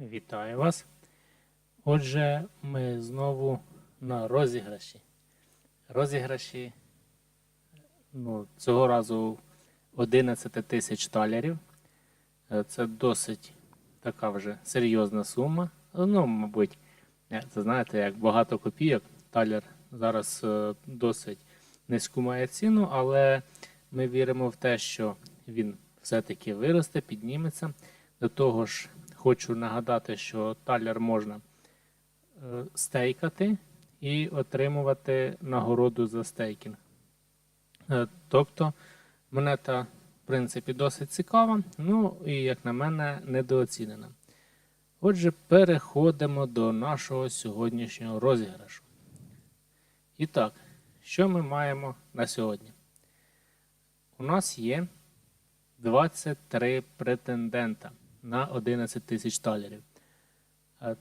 Вітаю вас. Отже, ми знову на розіграші. Розіграші ну, цього разу 11 тисяч талерів. Е, Це досить така вже серйозна сума. Ну, мабуть, е, це знаєте, як багато копійок. Талер зараз е, досить низьку має ціну, але ми віримо в те, що він все-таки виросте, підніметься. До того ж, хочу нагадати, що талер можна е, стейкати і отримувати нагороду за стейкінг. Е, Тобто монета, в принципі, досить цікава, ну і, як на мене, недооцінена. Отже, переходимо до нашого сьогоднішнього розіграшу. І так, що ми маємо на сьогодні? У нас є 23 претендента на 11 тисяч талерів. Е,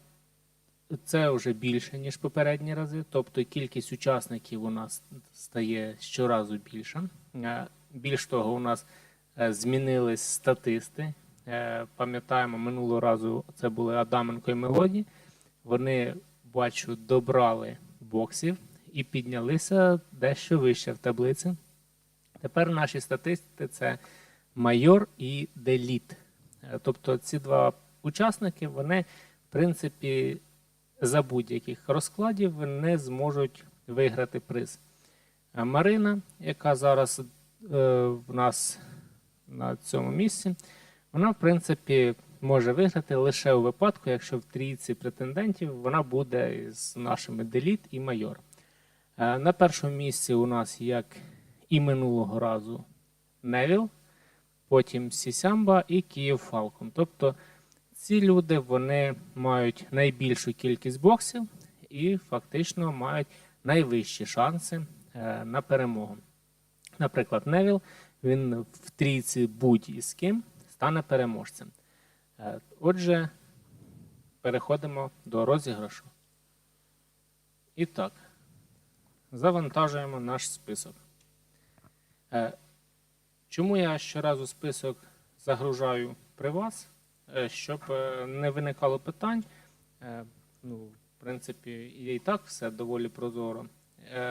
Це вже більше, ніж попередні рази, тобто кількість учасників у нас стає щоразу більша. Е, Більш того, у нас е, змінились статисти. Пам'ятаємо, минулого разу це були Адаменко і Мелоді. Вони, бачу, добрали боксів і піднялися дещо вище в таблиці. Тепер наші статисти це майор і деліт. Е, Тобто ці два учасники, вони, в принципі, за будь-яких розкладів не зможуть виграти приз. Марина, яка зараз е, в нас на цьому місці, вона, в принципі, може виграти лише у випадку, якщо в трійці претендентів вона буде з нашими деліт і майор. Е, На першому місці у нас, як і минулого разу, Невіл, потім Сісямба і Київ Фалкон. Тобто ці люди вони мають найбільшу кількість боксів і фактично мають найвищі шанси е, на перемогу. Наприклад, Невіл він в трійці будь-із ким стане переможцем. Е, Отже, переходимо до розіграшу. І так, завантажуємо наш список. Чому я щоразу список загружаю при вас? Е, Щоб е, не виникало питань. Е, Ну, в принципі, і так все доволі прозоро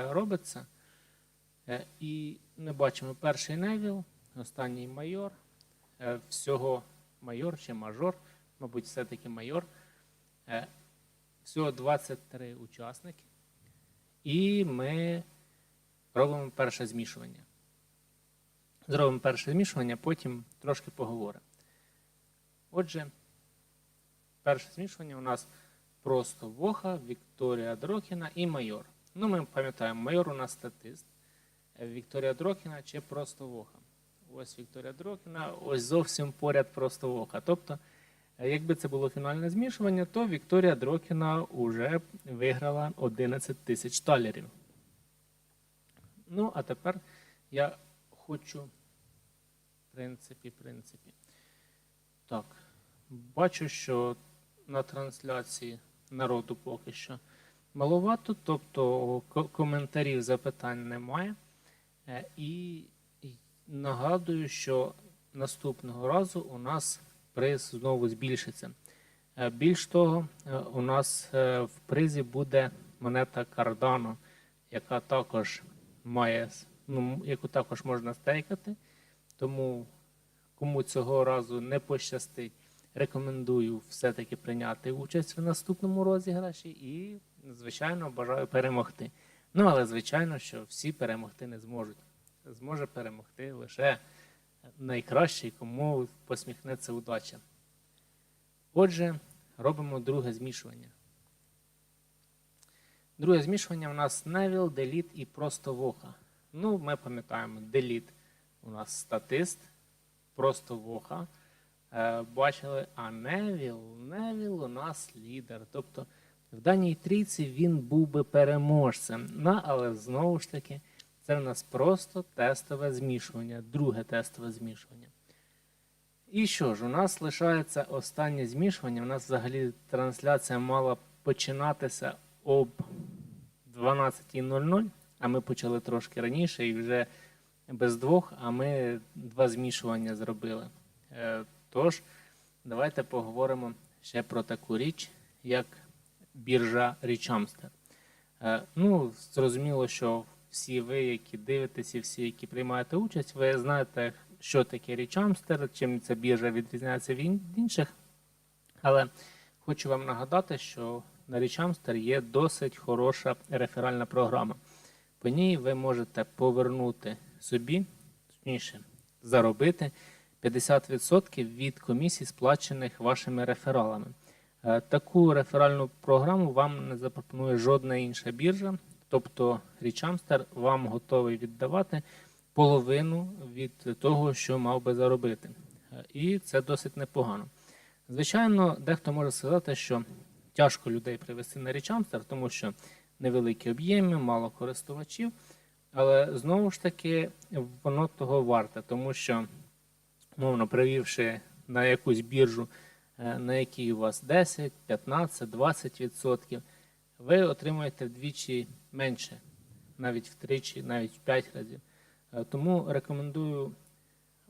робиться. І ми бачимо перший невіл, останній майор. Всього майор чи мажор, мабуть, все-таки майор. Всього 23 учасники. І ми робимо перше змішування. Зробимо перше змішування, потім трошки поговоримо. Отже, перше змішування у нас просто Воха, Вікторія Дрокіна і майор. Ну, ми пам'ятаємо, майор у нас статист. Вікторія Дрокіна чи просто Воха. Ось Вікторія Дрокіна, ось зовсім поряд просто Воха. Тобто, якби це було фінальне змішування, то Вікторія Дрокіна вже виграла 11 тисяч талерів. Ну, а тепер я хочу, принципі, принципі. Так, бачу, що на трансляції народу поки що маловато, тобто коментарів, запитань немає. Е, І нагадую, що наступного разу у нас приз знову збільшиться. Е, Більш того, е, у нас в призі буде монета Cardano, яка також має, ну, яку також можна стейкати. Тому кому цього разу не пощастить, рекомендую все-таки прийняти участь в наступному розіграші і, звичайно, бажаю перемогти. Ну, але звичайно, що всі перемогти не зможуть. Зможе перемогти лише найкращий, кому посміхнеться удача. Отже, робимо друге змішування. Друге змішування у нас Невіл, Деліт і просто Воха. Ну, ми пам'ятаємо, Деліт у нас статист, просто Воха. Е, бачили, а Невіл, Невіл у нас лідер. Тобто в даній трійці він був би переможцем. Ну, але знову ж таки, це в нас просто тестове змішування, друге тестове змішування. І що ж, у нас лишається останнє змішування. У нас взагалі трансляція мала починатися об 12.00, а ми почали трошки раніше і вже без двох, а ми два змішування зробили. Е, Тож, давайте поговоримо, ще про таку річ, як біржа Річамстер. Е, Ну, зрозуміло, що всі ви, які дивитесь, і всі, які приймаєте участь, ви знаєте, що таке Річамстер, чим ця біржа відрізняється від інших. Але хочу вам нагадати, що на Річамстер є досить хороша реферальна програма. По ній ви можете повернути собі, точніше, заробити 50% від комісій, сплачених вашими рефералами. Е, Таку реферальну програму вам не запропонує жодна інша біржа, тобто Річамстер вам готовий віддавати половину від того, що мав би заробити. Е, І це досить непогано. Звичайно, дехто може сказати, що тяжко людей привести на Річамстер, тому що невеликі об'єми, мало користувачів. Але знову ж таки, воно того варте, тому що, мовно, привівши на якусь біржу, е, на якій у вас 10, 15, 20 відсотків, ви отримуєте вдвічі менше, навіть втричі, навіть в 5 разів. Е, Тому рекомендую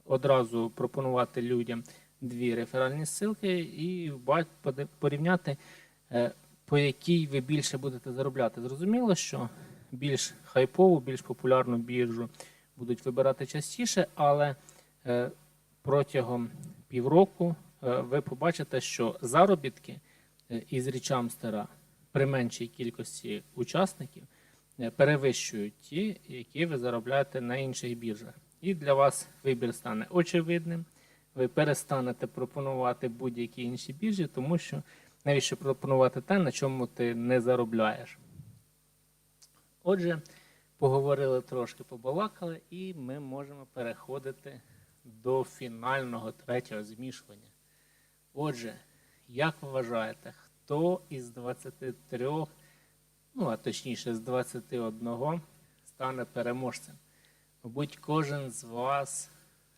одразу пропонувати людям дві реферальні ссылки і порівняти, е, по якій ви більше будете заробляти. Зрозуміло, що більш хайпову, більш популярну біржу будуть вибирати частіше, але е, протягом півроку е, ви побачите, що заробітки е, із річамстера при меншій кількості учасників перевищують ті, які ви заробляєте на інших біржах. І для вас вибір стане очевидним. Ви перестанете пропонувати будь-які інші біржі, тому що навіщо пропонувати те, на чому ти не заробляєш. Отже, поговорили трошки, побалакали, і ми можемо переходити до фінального третього змішування. Отже, як ви вважаєте, хто із 23, ну а точніше з 21 стане переможцем? Мабуть, кожен з вас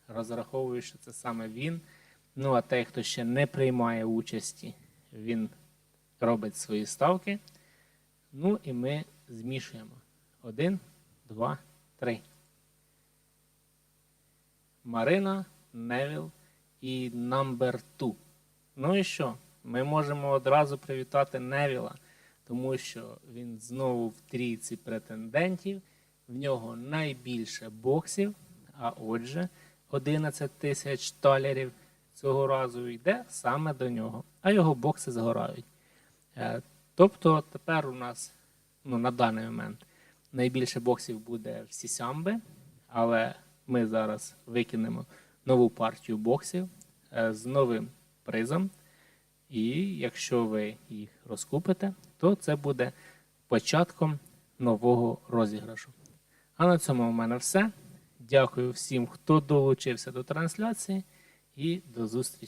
розраховує, що це саме він. Ну а той, хто ще не приймає участі, він робить свої ставки. Ну і ми змішуємо. Один, два, три. Марина, Невіл і Number Two. Ну і що? Ми можемо одразу привітати Невіла, тому що він знову в трійці претендентів. В нього найбільше боксів, а отже, 11 тисяч талерів цього разу йде саме до нього, а його бокси згорають. Е, Тобто тепер у нас ну, на даний момент найбільше боксів буде в Сісямби, але ми зараз викинемо нову партію боксів е, з новим призом. І якщо ви їх розкупите, то це буде початком нового розіграшу. А на цьому у мене все. Дякую всім, хто долучився до трансляції, і до зустрічі.